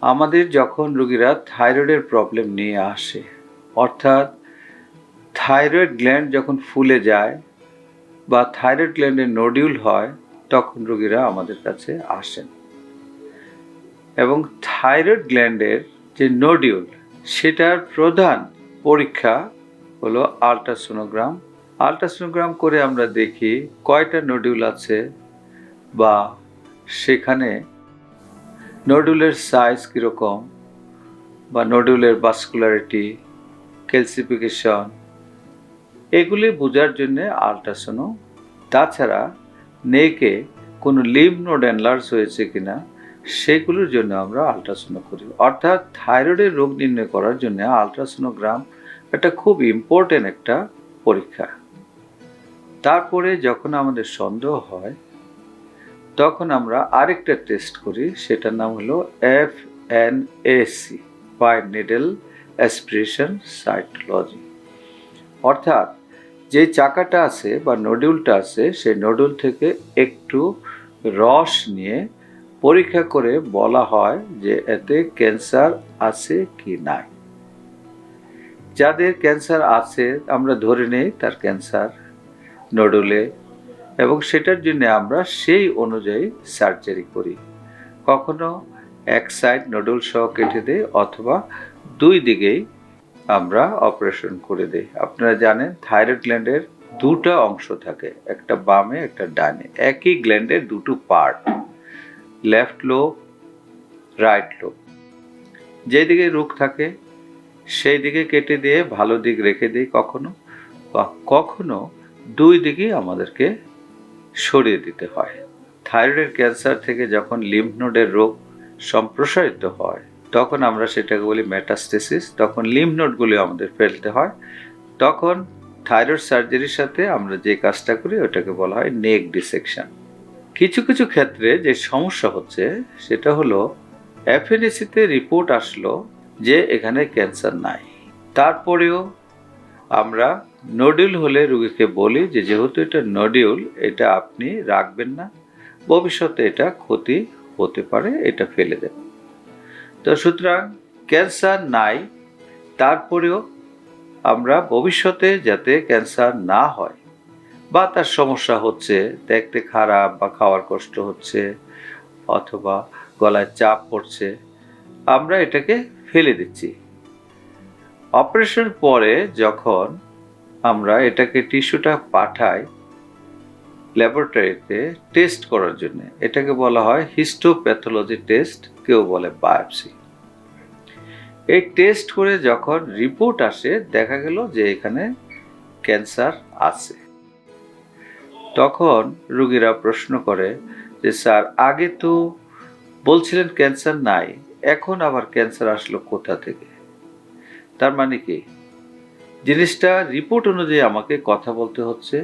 আমাদের যখন রোগীরা থাইরয়েডের প্রবলেম নিয়ে আসে, অর্থাৎ থাইরয়েড গ্ল্যান্ড যখন ফুলে যায় বা থাইরয়েড গ্ল্যান্ডে নোডিউল হয়, তখন রোগীরা আমাদের কাছে আসেন। এবং থাইরয়েড গ্ল্যান্ডের যে নোডিউল, সেটার প্রধান পরীক্ষা হলো আলট্রাসোনোগ্রাম। আলট্রাসোনোগ্রাম করে আমরা দেখি কয়টা নোডিউল আছে বা সেখানে নোডুলের সাইজ কীরকম বা নোডুলের বাস্কুলারিটি ক্যালসিফিকেশন এগুলি বোঝার জন্যে আলট্রাসোনো তাছাড়া নেকে কোনো লিভ নোড এনলার্জ হয়েছে কিনা, সেগুলোর জন্য আমরা আলট্রাসোনো করি। অর্থাৎ থাইরয়েডের রোগ নির্ণয় করার জন্য আলট্রাসোনোগ্রাম একটা খুব ইম্পর্টেন্ট একটা পরীক্ষা। তারপরে যখন আমাদের সন্দেহ হয় তখন আমরা আরেকটা টেস্ট করি, সেটার নাম হলো F N A C by needle aspiration cytology অর্থাৎ যে চাকাটা আছে বা নডিউলটা আছে, সেই নডিউল থেকে একটু রস নিয়ে পরীক্ষা করে বলা হয় যে এতে ক্যান্সার আছে কি নাই। যাদের ক্যান্সার আছে, আমরা ধরে নেই তার ক্যান্সার। নডুলে এবং সেটার জন্য আমরা সেই অনুযায়ী সার্জারি করি। কখনো এক সাইড নডুল সহ কেটে দেই অথবা দুই দিকেই আমরা অপারেশন করে দেই। আপনারা জানেন থাইরয়েড গ্ল্যান্ডের দুটো অংশ থাকে, একটা বামে, একটা ডানে। একই গ্ল্যান্ডের দুটো part left lobe right lobe যেদিকে রোগ থাকে, সেই দিকে কেটে দিয়ে ভালো দিক রেখে দিই কখনো বা কখনো দুই দিকেই আমাদেরকে সরিয়ে দিতে হয়। থাইরয়েড ক্যান্সার থেকে যখন লিম্ফ নোডের রোগ সম্প্রসারিত হয়, তখন আমরা সেটাকে বলি মেটাস্টেসিস তখন লিম্ফ নোডগুলি আমাদের ফেলতে হয়। তখন থাইরয়েড সার্জারির সাথে আমরা যে কাজটা করি, ওটাকে বলা হয় নেক ডিসেকশন। কিছু কিছু ক্ষেত্রে যে সমস্যা হচ্ছে, সেটা হলো এফএনএসিতে রিপোর্ট আসলো যে এখানে ক্যান্সার নাই। তারপরেও আমরা নডিউল হলে রুগীকে বলি যে, যেহেতু এটা নডিউল এটা আপনি রাখবেন না। ভবিষ্যতে এটা ক্ষতি হতে পারে, এটা ফেলে দেন তো সুতরাং ক্যান্সার নাই, তারপরেও আমরা ভবিষ্যতে যাতে ক্যান্সার না হয় বা তার সমস্যা হচ্ছে, দেখতে খারাপ বা খাওয়ার কষ্ট হচ্ছে অথবা গলায় চাপ পড়ছে, আমরা এটাকে ফেলে দিচ্ছি। অপারেশন পরে যখন আমরা এটাকে টিস্যুটা পাঠাই ল্যাবরেটরিতে টেস্ট করার জন্য। এটাকে বলা হয় হিস্টোপ্যাথোলজি টেস্ট কেউ বলে বায়োপসি এই টেস্ট করে যখন রিপোর্ট আসে, দেখা গেল যে এখানে ক্যান্সার আছে। তখন রুগীরা প্রশ্ন করে যে, স্যার, আগে তো বলছিলেন ক্যান্সার নাই, এখন আবার ক্যান্সার আসলো কোথা থেকে? তার মানে কি? জিনিসটা রিপোর্ট অনুযায়ী আমাকে কথা বলতে হচ্ছে,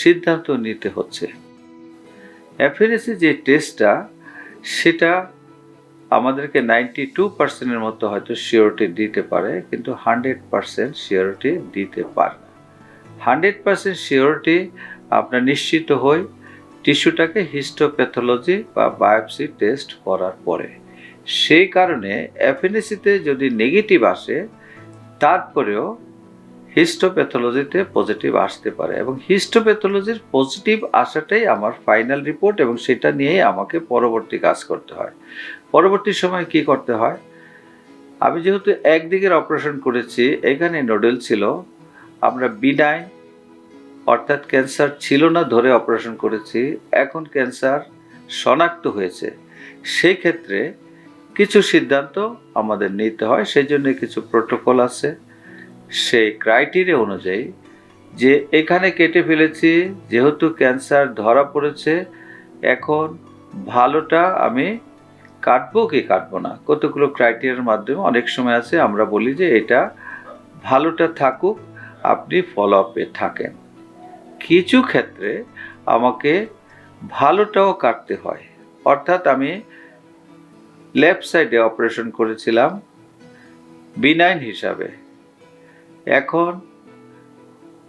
সিদ্ধান্ত নিতে হচ্ছে। অ্যাফেরেসি যে টেস্টটা সেটা আমাদেরকে নাইনটি টু পার্সেন্টের মতো হয়তো শিওরিটি দিতে পারে, কিন্তু হান্ড্রেড পার্সেন্ট শিওরিটি দিতে পারে না। হান্ড্রেড পার্সেন্ট শিওরিটি আপনার নিশ্চিত হই টিস্যুটাকে হিস্টোপ্যাথোলজি বা বায়োপসি টেস্ট করার পরে। সেই কারণে এফএনএসিতে যদি নেগেটিভ আসে, তারপরেও হিস্টোপ্যাথোলজিতে পজিটিভ আসতে পারে এবং হিস্টোপ্যাথোলজির পজিটিভ আসাটাই আমার ফাইনাল রিপোর্ট এবং সেটা নিয়েই আমাকে পরবর্তী কাজ করতে হয়। পরবর্তী সময় কি করতে হয়? আমি যেহেতু একদিকের অপারেশন করেছি, এখানে নোডেল ছিল, আমরা বিনাইন অর্থাৎ ক্যান্সার ছিল না ধরে অপারেশন করেছি, এখন ক্যান্সার শনাক্ত হয়েছে। সেই ক্ষেত্রে কিছু সিদ্ধান্ত আমাদের নিতে হয় সেই জন্য কিছু প্রোটোকল আছে। সেই ক্রাইটেরিয়া অনুযায়ী যে এখানে কেটে ফেলেছি, যেহেতু ক্যান্সার ধরা পড়েছে, এখন ভালোটা আমি কাটবো কি কাটবো না? কতগুলো ক্রাইটেরিয়ার মাধ্যমে অনেক সময় আছে, আমরা বলি যে এটা ভালোটা থাকুক, আপনি ফলো আপে থাকেন। কিছু ক্ষেত্রে আমাকে ভালোটাও কাটতে হয়। অর্থাৎ আমি লেফট সাইডে অপারেশন করেছিলাম বিনাইন হিসাবে। এখন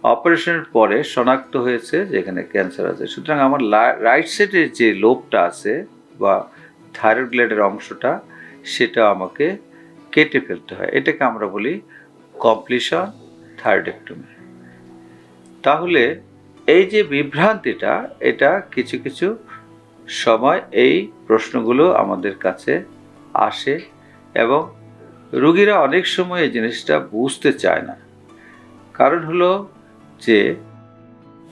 অপারেশনের পরে শনাক্ত হয়েছে যে এখানে ক্যান্সার আছে। সুতরাং আমার রাইট সাইডের যে লোবটা আছে বা থাইরয়েড গ্ল্যান্ডের অংশটা, সেটা আমাকে কেটে ফেলতে হয়। এটাকে আমরা বলি কমপ্লিশন থার্ডেক্টমি তাহলে এই যে বিভ্রান্তিটা, এটা কিছু কিছু সময় এই প্রশ্নগুলো আমাদের কাছে আসে এবং রুগীরা অনেক সময় এই জিনিসটা বুঝতে চায় না। কারণ হলো যে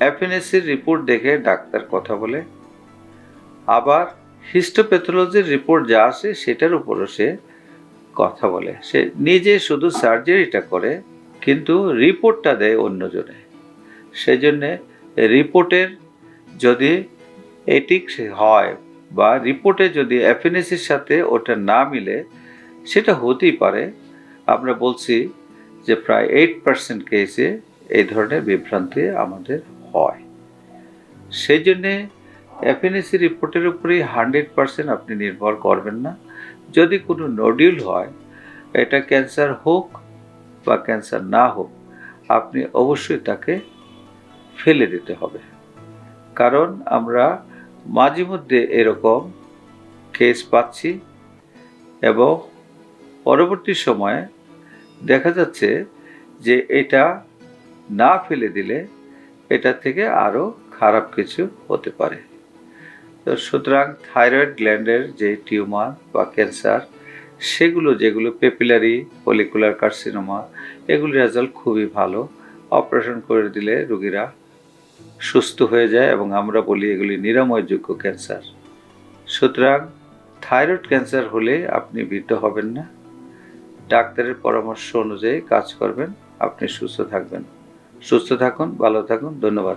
এফএনএসির রিপোর্ট দেখে ডাক্তার কথা বলে, আবার হিস্টোপ্যাথোলজির রিপোর্ট যা আসে সেটার উপরও সে কথা বলে। সে নিজে শুধু সার্জারিটা করে, কিন্তু রিপোর্টটা দেয় অন্যজনে। সেই জন্যে রিপোর্টের যদি এটিক হয় বা রিপোর্টে যদি এফএনএসির সাথে ওটা না মিলে সেটা হতেই পারে। আমরা বলছি যে প্রায় এইট পার্সেন্ট কেসে এই ধরনের বিভ্রান্তি আমাদের হয়। সেই জন্যে এফএনএসি রিপোর্টের উপরেই হান্ড্রেড পার্সেন্ট আপনি নির্ভর করবেন না। যদি কোনো নডিউল হয়, এটা ক্যান্সার হোক বা ক্যান্সার না হোক, আপনি অবশ্যই তাকে ফেলে দিতে হবে। কারণ আমরা মাঝে মধ্যে এরকম কেস পাচ্ছি এবং পরবর্তী সময়ে দেখা যাচ্ছে যে এটা না ফেলে দিলে এটা থেকে আরও খারাপ কিছু হতে পারে। তো সুতরাং থাইরয়েড গ্ল্যান্ডের যে টিউমার বা ক্যান্সার, সেগুলো যেগুলো পেপিলারি পলিকুলার কার্সিনোমা এগুলির রেজাল্ট খুবই ভালো। অপারেশন করে দিলে রোগীরা সুস্থ হয়ে যায় এবং আমরা বলি এগুলি নিরাময়যোগ্য ক্যান্সার। সুতরাং থাইরয়েড ক্যান্সার হলে আপনি ভীত হবেন না। ডাক্তারের পরামর্শ অনুযায়ী কাজ করবেন। আপনি সুস্থ থাকবেন। সুস্থ থাকুন ভালো থাকুন। ধন্যবাদ।